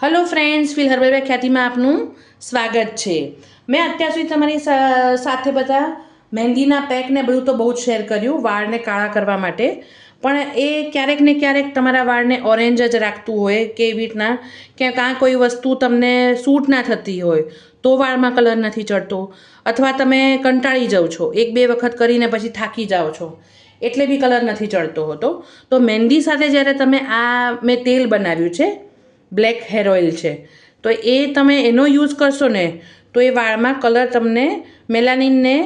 Hello friends fill herbal ખ્યાતિમાં આપનું સ્વાગત છે. મેં અત્યાર સુધી તમારી સાથે બધા મહેંદીના પેકને બધું તો બહુ જ શેર કર્યું, વાળને કાળા કરવા માટે. પણ એ ક્યારેક ને ક્યારેક તમારા વાળને ઓરેન્જ જ રાખતું હોય કે એવી રીતના કે કાં કોઈ વસ્તુ તમને સૂટ ના થતી હોય, તો વાળમાં કલર નથી ચડતો. અથવા તમે કંટાળી જાઓ છો, એક બે વખત કરીને પછી થાકી જાઓ છો, એટલે બી કલર નથી ચડતો હોતો. તો મહેંદી સાથે જ્યારે તમે આ મેં તેલ બનાવ્યું છે બ્લેક હેર ઓઇલ છે. તો એ તમે એનો યુઝ કરશો ને, તો એ વાળમાં કલર તમને મેલાનિનને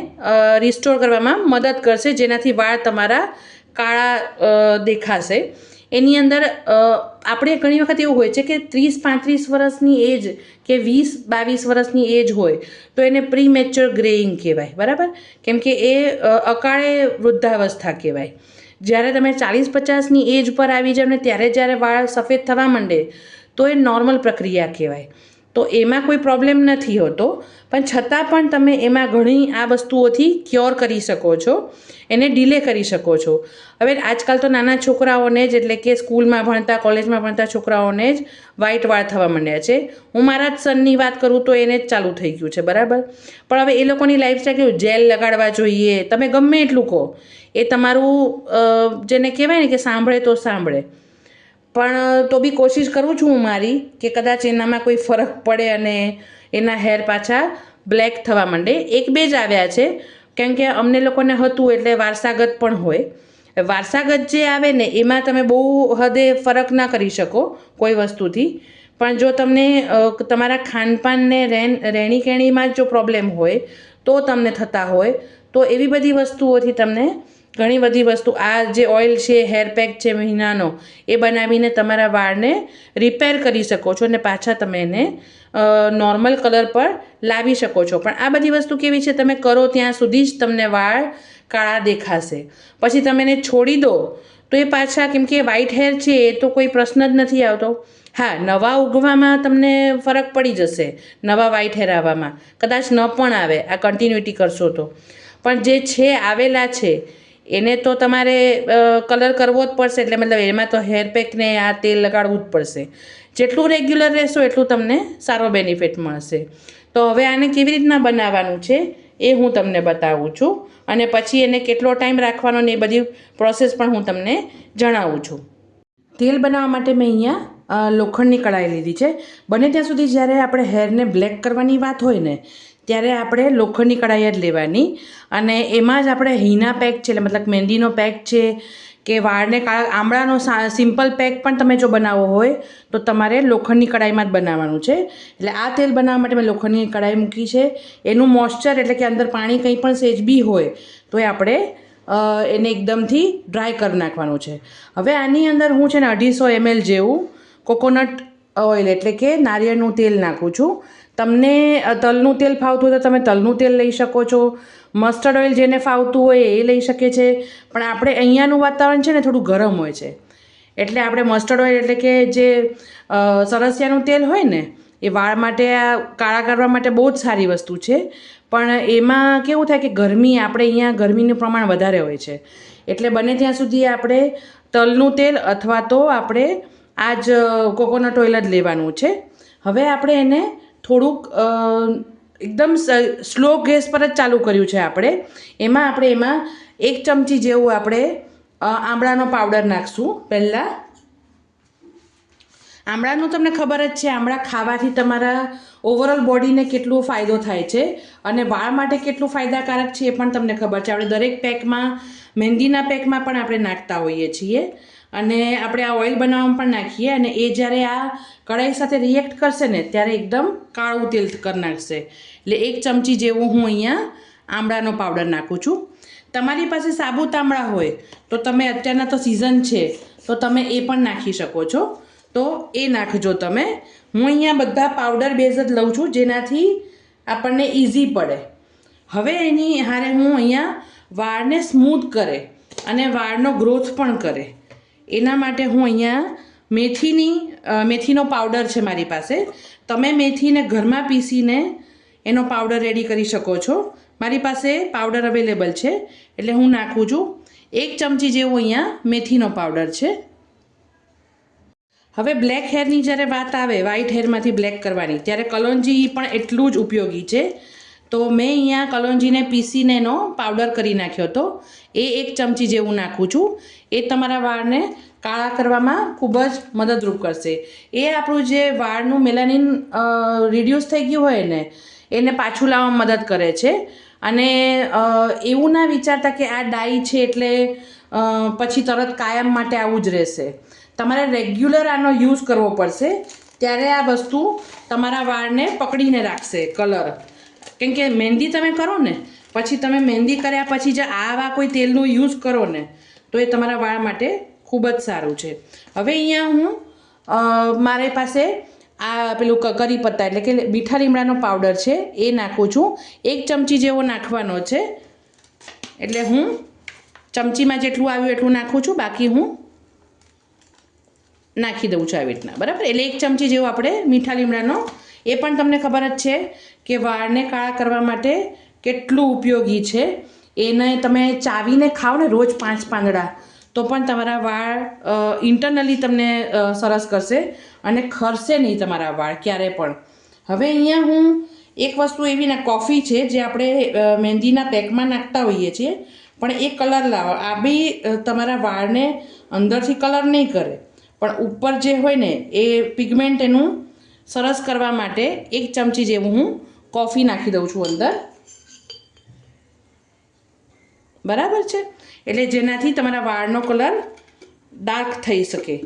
રિસ્ટોર કરવામાં મદદ કરશે, જેનાથી વાળ તમારા કાળા દેખાશે. એની અંદર આપણે ઘણી વખત એવું હોય છે કે ત્રીસ પાંત્રીસ વર્ષની એજ કે વીસ બાવીસ વર્ષની એજ હોય, તો એને પ્રીમેચ્યોર ગ્રેઇંગ કહેવાય, બરાબર? કેમ કે એ અકાળે વૃદ્ધાવસ્થા કહેવાય. જ્યારે તમે ચાલીસ પચાસની એજ પર આવી જાવ ને, ત્યારે જ્યારે વાળ સફેદ થવા માંડે તો એ નોર્મલ પ્રક્રિયા કહેવાય. તો એમાં કોઈ પ્રોબ્લેમ નથી હોતો, પણ છતાં પણ તમે એમાં ઘણી આ વસ્તુઓથી ક્યોર કરી શકો છો, એને ડીલે કરી શકો છો. હવે આજકાલ તો નાના છોકરાઓને જ, એટલે કે સ્કૂલમાં ભણતા કોલેજમાં ભણતા છોકરાઓને જ વ્હાઇટ વાળ થવા માંડ્યા છે. હું મારા જ સનની વાત કરું તો એને જ ચાલુ થઈ ગયું છે, બરાબર? પણ હવે એ લોકોની લાઈફસ્ટાઈલ કેવું? જેલ લગાડવા જોઈએ, તમે ગમે એટલું કહો. એ તમારું જેને કહેવાય ને કે સાંભળે તો સાંભળે. પણ તો બી કોશિશ કરું છું હું મારી કે કદાચ એનામાં કોઈ ફરક પડે અને એના હેર પાછા બ્લેક થવા માંડે. એક બે જ આવ્યા છે. કેમ કે અમને લોકોને હતું એટલે વારસાગત પણ હોય. વારસાગત જે આવે ને, એમાં તમે બહુ હદે ફરક ના કરી શકો કોઈ વસ્તુથી. પણ જો તમને તમારા ખાનપાનને રહેણ રહેણી કહેણીમાં જો પ્રોબ્લેમ હોય, તો તમને થતા હોય. તો એવી બધી વસ્તુઓથી તમને ઘણી બધી વસ્તુ, આ જે ઓઇલ છે હેર પેક છે, મહિનાનો, એ બનાવીને તમારા વાળને રિપેર કરી શકો છો અને પાછા તમે એને નોર્મલ કલર પર લાવી શકો છો. પણ આ બધી વસ્તુ કેવી છે? તમે કરો ત્યાં સુધી જ તમને વાળ કાળા દેખાશે. પછી તમે એને છોડી દો, તો એ પાછા કેમ કે વ્હાઇટ હેર છે, એ તો કોઈ પ્રશ્ન જ નથી આવતો. હા, નવા ઉગવામાં તમને ફરક પડી જશે, નવા વ્હાઇટ હેર આવવામાં. કદાચ ન પણ આવે, આ કન્ટિન્યુટી કરશો તો. પણ જે છે, આવેલા છે એને તો તમારે કલર કરવો જ પડશે, એટલે મતલબ એમાં તો હેર પેકને આ તેલ લગાડવું જ પડશે. જેટલું રેગ્યુલર રહેશો એટલું તમને સારો બેનિફિટ મળશે. તો હવે આને કેવી રીતના બનાવવાનું છે એ હું તમને બતાવું છું. અને પછી એને કેટલો ટાઈમ રાખવાનો ને એ બધી પ્રોસેસ પણ હું તમને જણાવું છું. તેલ બનાવવા માટે મેં અહીંયા લોખંડની કઢાઈ લીધી છે. બને ત્યાં સુધી જ્યારે આપણે હેરને બ્લેક કરવાની વાત હોય ને ત્યારે આપણે લોખંડની કઢાઈ જ લેવાની. અને એમાં જ આપણે હીના પેક છે, એટલે મતલબ મહેંદીનો પેક છે કે વાળને કાળા, આમળાનો સિમ્પલ પેક પણ તમે જો બનાવવો હોય, તો તમારે લોખંડની કઢાઈમાં જ બનાવવાનું છે. એટલે આ તેલ બનાવવા માટે મેં લોખંડની કડાઈ મૂકી છે. એનું મોઇશ્ચર એટલે કે અંદર પાણી કંઈ પણ સેજ બી હોય, તો એ આપણે એને એકદમથી ડ્રાય કરી નાખવાનું છે. હવે આની અંદર હું છે ને અઢીસો એમએલ જેવું કોકોનટ ઓઇલ એટલે કે નારિયેળનું તેલ નાખું છું. તમને તલનું તેલ ફાવતું હોય તો તમે તલનું તેલ લઈ શકો છો. મસ્ટર્ડ ઓઇલ જેને ફાવતું હોય એ લઈ શકે છે. પણ આપણે અહીંયાનું વાતાવરણ છે ને થોડું ગરમ હોય છે. એટલે આપણે મસ્ટર્ડ ઓઇલ એટલે કે જે સરસિયાનું તેલ હોય ને, એ વાળ માટે, આ કાળા કરવા માટે બહુ જ સારી વસ્તુ છે. પણ એમાં કેવું થાય કે ગરમી, આપણે અહીંયા ગરમીનું પ્રમાણ વધારે હોય છે. એટલે બને ત્યાં સુધી આપણે તલનું તેલ અથવા તો આપણે આ જ કોકોનટ ઓઇલ જ લેવાનું છે. હવે આપણે એને થોડુંક એકદમ સ્લો ગેસ પર જ ચાલુ કર્યું છે આપણે. એમાં આપણે એમાં એક ચમચી જેવું આપણે આમળાનો પાવડર નાખશું પહેલાં. આમળાનું તમને ખબર જ છે, આમળા ખાવાથી તમારા ઓવરઓલ બોડીને કેટલો ફાયદો થાય છે અને વાળ માટે કેટલું ફાયદાકારક છે એ પણ તમને ખબર છે. આપણે દરેક પેકમાં મહેંદીના પેકમાં પણ આપણે નાખતા હોઈએ છીએ. અને આપણે આ ઓઇલ બનાવવામાં પણ નાખીએ અને એ જ્યારે આ કઢાઈ સાથે રિએક્ટ કરશે ને, ત્યારે એકદમ કાળું તેલ કરી નાખશે. એટલે એક ચમચી જેવું હું અહીંયા આમળાનો પાવડર નાખું છું. તમારી પાસે સાબુત આમળા હોય, તો તમે અત્યારના તો સિઝન છે, તો તમે એ પણ નાખી શકો છો. તો એ નાખજો તમે. હું અહીંયા બધા પાવડર બેઝ જ લઉં છું, જેનાથી આપણને ઇઝી પડે. હવે એની હારે હું અહીંયા વાળને સ્મૂથ કરે અને વાળનો ગ્રોથ પણ કરે. એના માટે હું અહીંયા મેથીની મેથીનો પાવડર છે મારી પાસે. તમે મેથીને ઘરમાં પીસીને એનો પાવડર રેડી કરી શકો છો. મારી પાસે પાવડર અવેલેબલ છે, એટલે હું નાખું છું. એક ચમચી જેવો અહીંયા મેથીનો પાવડર છે. હવે બ્લેક હેરની જ્યારે વાત આવે વ્હાઇટ હેરમાંથી બ્લેક કરવાની, ત્યારે કલોંજી પણ એટલું જ ઉપયોગી છે. તો મેં અહીંયા કલોંજીને પીસીને એનો પાવડર કરી નાખ્યો હતો. એ એક ચમચી જેવું નાખું છું. એ તમારા વાળને કાળા કરવામાં ખૂબ જ મદદરૂપ કરશે. એ આપણું જે વાળનું મેલાનિન રિડ્યુસ થઈ ગયું હોય ને, એને પાછું લાવવામાં મદદ કરે છે. અને એવું ના વિચારતા કે આ ડાઈ છે એટલે પછી તરત કાયમ માટે આવું જ રહેશે. તમારે રેગ્યુલર આનો યુઝ કરવો પડશે. ત્યારે આ વસ્તુ તમારા વાળને પકડીને રાખશે કલર કેમ કે મહેંદી તમે કરો ને, પછી તમે મહેંદી કર્યા પછી જે આવા કોઈ તેલનો યુઝ કરો ને, તો એ તમારા વાળ માટે ખૂબ જ સારું છે. હવે અહીંયા હું મારી પાસે આ પેલું કરી પત્તા એટલે કે મીઠા લીમડાનો પાવડર છે, એ નાખું છું. એક ચમચી જેવો નાખવાનો છે. એટલે હું ચમચીમાં જેટલું આવ્યું એટલું નાખું છું, બાકી હું નાખી દઉં છું આવી રીતના, બરાબર? એટલે એક ચમચી જેવો આપણે મીઠા લીમડાનો એ પણ તમને ખબર જ છે કે વાળને કાળા કરવા માટે કેટલું ઉપયોગી છે. એને તમે ચાવીને ખાઓ ને રોજ પાંચ પાંદડા, તો પણ તમારા વાળ ઇન્ટરનલી તમને સરસ કરશે અને ખરશે નહીં તમારા વાળ ક્યારે પણ. હવે અહીંયા હું એક વસ્તુ એવી ના કોફી છે જે આપણે મહેંદીના પેકમાં નાખતા હોઈએ છીએ, પણ એ કલર લાવો. આ બી તમારા વાળને અંદરથી કલર નહીં કરે. પણ ઉપર જે હોય ને એ પિગમેન્ટ એનું સરસ કરવા માટે એક ચમચી જેવું હું કોફી નાખી દઉં છું અંદર. બરાબર છે? એટલે જેનાથી તમારા વાળનો કલર ડાર્ક થઈ શકે.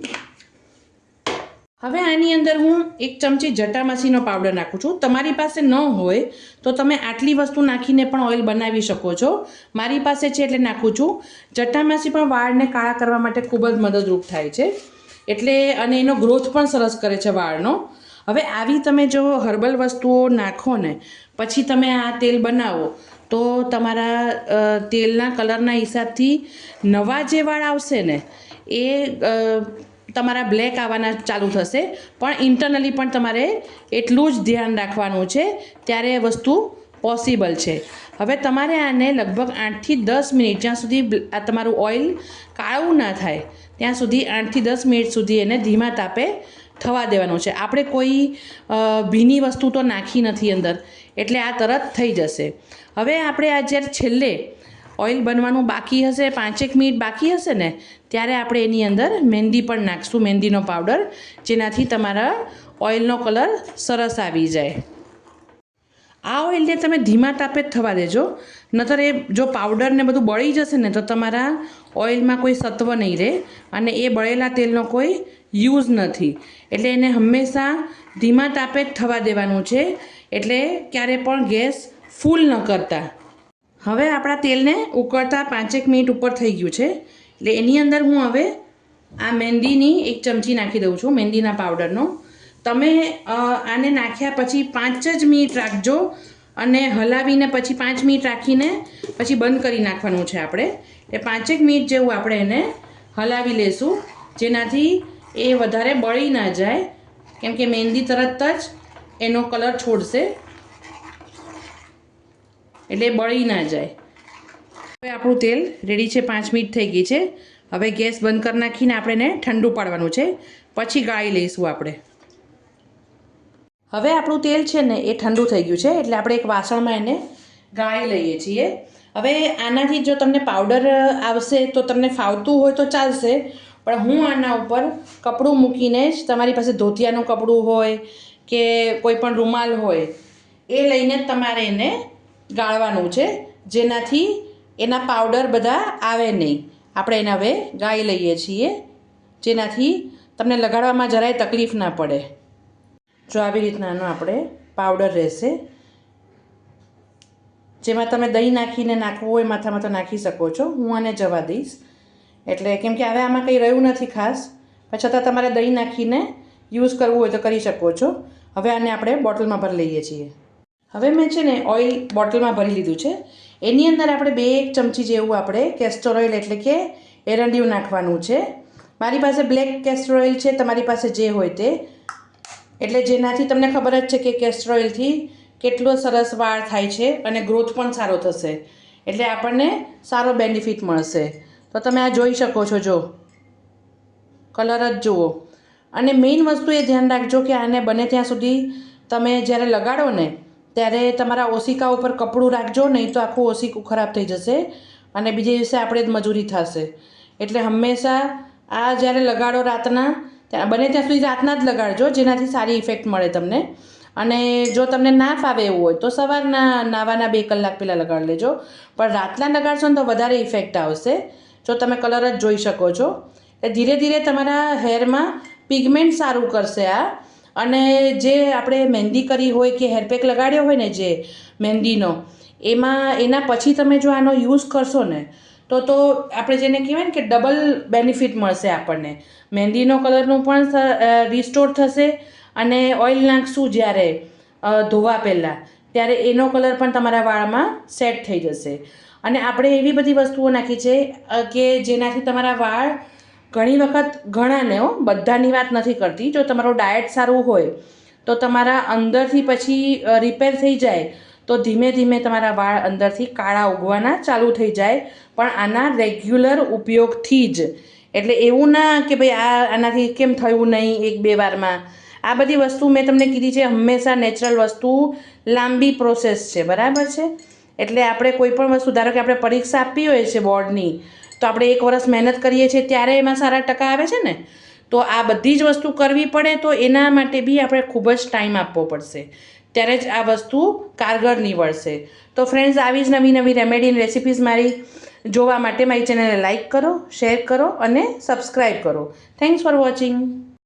હવે આની અંદર હું એક ચમચી જટામાસીનો પાવડર નાખું છું. તમારી પાસે ન હોય તો તમે આટલી વસ્તુ નાખીને પણ ઓઇલ બનાવી શકો છો. મારી પાસે છે એટલે નાખું છું. જટામાસી પણ વાળને કાળા કરવા માટે ખૂબ જ મદદરૂપ થાય છે. એટલે અને એનો ગ્રોથ પણ સરસ કરે છે વાળનો. હવે આવી તમે જો હર્બલ વસ્તુઓ નાખો ને, પછી તમે આ તેલ બનાવો, તો તમારા તેલના કલરના હિસાબથી નવા જે વાળ આવશે ને, એ તમારા બ્લેક આવવાના ચાલુ થશે. પણ ઇન્ટરનલી પણ તમારે એટલું જ ધ્યાન રાખવાનું છે, ત્યારે એ વસ્તુ પોસિબલ છે. હવે તમારે આને લગભગ આઠથી દસ મિનિટ, જ્યાં સુધી આ તમારું ઓઇલ કાળું ના થાય, ત્યાં સુધી આઠથી દસ મિનિટ સુધી એને ધીમા તાપે થવા દેવાનું છે. આપણે કોઈ ભીની વસ્તુ તો નાખી નથી અંદર, એટલે આ તરત થઈ જશે. હવે આપણે આ જ્યારે છેલ્લે ઓઇલ બનવાનું બાકી હશે, પાંચેક મિનિટ બાકી હશે ને, ત્યારે આપણે એની અંદર મહેંદી પણ નાખશું મહેંદીનો પાવડર, જેનાથી તમારા ઓઇલનો કલર સરસ આવી જાય. આ ઓઇલને તમે ધીમા તાપે જ થવા દેજો. નતર એ જો પાવડરને બધું બળી જશે ને, તો તમારા ઓઇલમાં કોઈ સત્વ નહીં રહે અને એ બળેલા તેલનો કોઈ યુઝ નથી. એટલે એને હંમેશા ધીમા તાપે જ થવા દેવાનું છે. એટલે ક્યારે પણ ગેસ ફૂલ ન કરતા. હવે આપણા તેલને ઉકળતા પાંચેક મિનિટ ઉપર થઈ ગયું છે. એટલે એની અંદર હું હવે આ મહેંદીની એક ચમચી નાખી દઉં છું મહેંદીના પાવડરનો તમે આને નાખ્યા પછી પાંચ જ મિનિટ રાખજો અને હલાવીને પછી પાંચ મિનિટ રાખીને પછી બંધ કરી નાખવાનું છે આપણે. એ પાંચેક મિનિટ જેવું આપણે એને હલાવી લેશું. જેનાથી એ વધારે બળી ના જાય. કેમ કે મહેંદી તરત જ એનો કલર છોડશે. એટલે બળી ના જાય. હવે આપણું તેલ રેડી છે, પાંચ મિનિટ થઈ ગઈ છે. હવે ગેસ બંધ કરી નાખીને આપણે એને ઠંડુ પાડવાનું છે. પછી ગાળી લઈશું આપણે. હવે આપણું તેલ છે ને એ ઠંડુ થઈ ગયું છે, એટલે આપણે એક વાસણમાં એને ગાળી લઈએ છીએ. હવે આનાથી જો તમને પાવડર આવશે તો તમને ફાવતું હોય તો ચાલશે પણ હું આના ઉપર કપડું મૂકીને જ તમારી પાસે ધોતિયાનું કપડું હોય કે કોઈ પણ રૂમાલ હોય, એ લઈને તમારે એને ગાળવાનું છે. જેનાથી એના પાવડર બધા આવે નહીં. આપણે એને હવે ગાળી લઈએ છીએ, જેનાથી તમને લગાડવામાં જરાય તકલીફ ના પડે. જો આવી રીતનાનો આપણે પાવડર રહેશે, જેમાં તમે દહીં નાખીને નાખવું હોય, માથામાં તો નાખી શકો છો. હું આને જવા દઈશ. એટલે કેમ કે હવે આમાં કંઈ રહ્યું નથી ખાસ. પણ છતાં તમારે દહીં નાખીને યુઝ કરવું હોય તો કરી શકો છો. હવે આને આપણે બોટલમાં ભરી લઈએ છીએ. હવે મેં છે ને ઓઇલ બોટલમાં ભરી લીધું છે. એની અંદર આપણે બે એક ચમચી જેવું આપણે કેસ્ટર ઓઇલ એટલે કે એરંડિયું નાખવાનું છે. મારી પાસે બ્લેક કેસ્ટર ઓઇલ છે, તમારી પાસે જે હોય તે. એટલે જેનાથી તમને ખબર જ છે કે કેસ્ટર ઓઇલથી કેટલો સરસ વાળ થાય છે અને ગ્રોથ પણ સારો થશે. એટલે આપણને સારો બેનિફિટ મળશે. તો તમે આ જોઈ શકો છો, જો. કલર જ જુઓ. અને મેઇન વસ્તુ એ ધ્યાન રાખજો કે આને બને ત્યાં સુધી તમે જ્યારે લગાડો ને, ત્યારે તમારા ઓશિકા ઉપર કપડું રાખજો, નહીં તો આખું ઓશિકું ખરાબ થઈ જશે અને બીજે દિવસે આપણે જ મજૂરી થશે. એટલે હંમેશા આ જ્યારે લગાડો રાતના, ત્યાં બને ત્યાં સુધી રાતના જ લગાડજો, જેનાથી સારી ઇફેક્ટ મળે તમને. અને જો તમને ના ફાવે એવું હોય, તો સવારના નાવાના બે કલાક પહેલાં લગાડી લેજો. પણ રાતના લગાડશો ને તો વધારે ઇફેક્ટ આવશે. જો તમે કલર જ જોઈ શકો છો. એ ધીરે ધીરે તમારા હેરમાં પિગમેન્ટ સારું કરશે આ. અને જે આપણે મહેંદી કરી હોય કે હેરપેક લગાડ્યો હોય ને જે મહેંદીનો, એમાં એના પછી તમે જો આનો યુઝ કરશો ને, તો તો આપણે જેને કહેવાય ને કે ડબલ બેનિફિટ મળશે આપણને. મહેંદીનો કલરનું પણ રિસ્ટોર થશે અને ઓઇલ નાખશું જ્યારે ધોવા પહેલાં, ત્યારે એનો કલર પણ તમારા વાળમાં સેટ થઈ જશે. અને આપણે એવી બધી વસ્તુઓ નાખી છે કે જેનાથી તમારા વાળ ઘણી વખત ઘણાને હો, બધાની વાત નથી કરતી. જો તમારું ડાયટ સારું હોય, તો તમારા અંદરથી પછી રિપેર થઈ જાય, તો ધીમે ધીમે તમારા વાળ અંદરથી કાળા ઉગવાના ચાલુ થઈ જાય. પણ આના રેગ્યુલર ઉપયોગથી જ. એટલે એવું ના કે ભાઈ આ, આનાથી કેમ થયું નહીં એક બે વારમાં. આ બધી વસ્તુ મેં તમને કીધી છે, હંમેશા નેચરલ વસ્તુ, લાંબી પ્રોસેસ છે. બરાબર છે? એટલે આપણે કોઈ પણ વસ્તુ, ધારો કે આપણે પરીક્ષા આપવી હોય છે બોર્ડની, તો આપણે એક વર્ષ મહેનત કરીએ છીએ ત્યારે એમાં સારા ટકા આવે છે ને? તો આ બધી જ વસ્તુ કરવી પડે તો એના માટે બી આપણે ખૂબ જ ટાઈમ આપવો પડશે. ત્યારે જ આ વસ્તુ કારગર નીવડશે. તો ફ્રેન્ડ્સ, આવી જ નવી નવી રેમેડીની રેસિપીઝ મારી જોવા માટે મારી ચેનલને લાઇક કરો, શેર કરો અને સબસ્ક્રાઈબ કરો. Thanks for watching.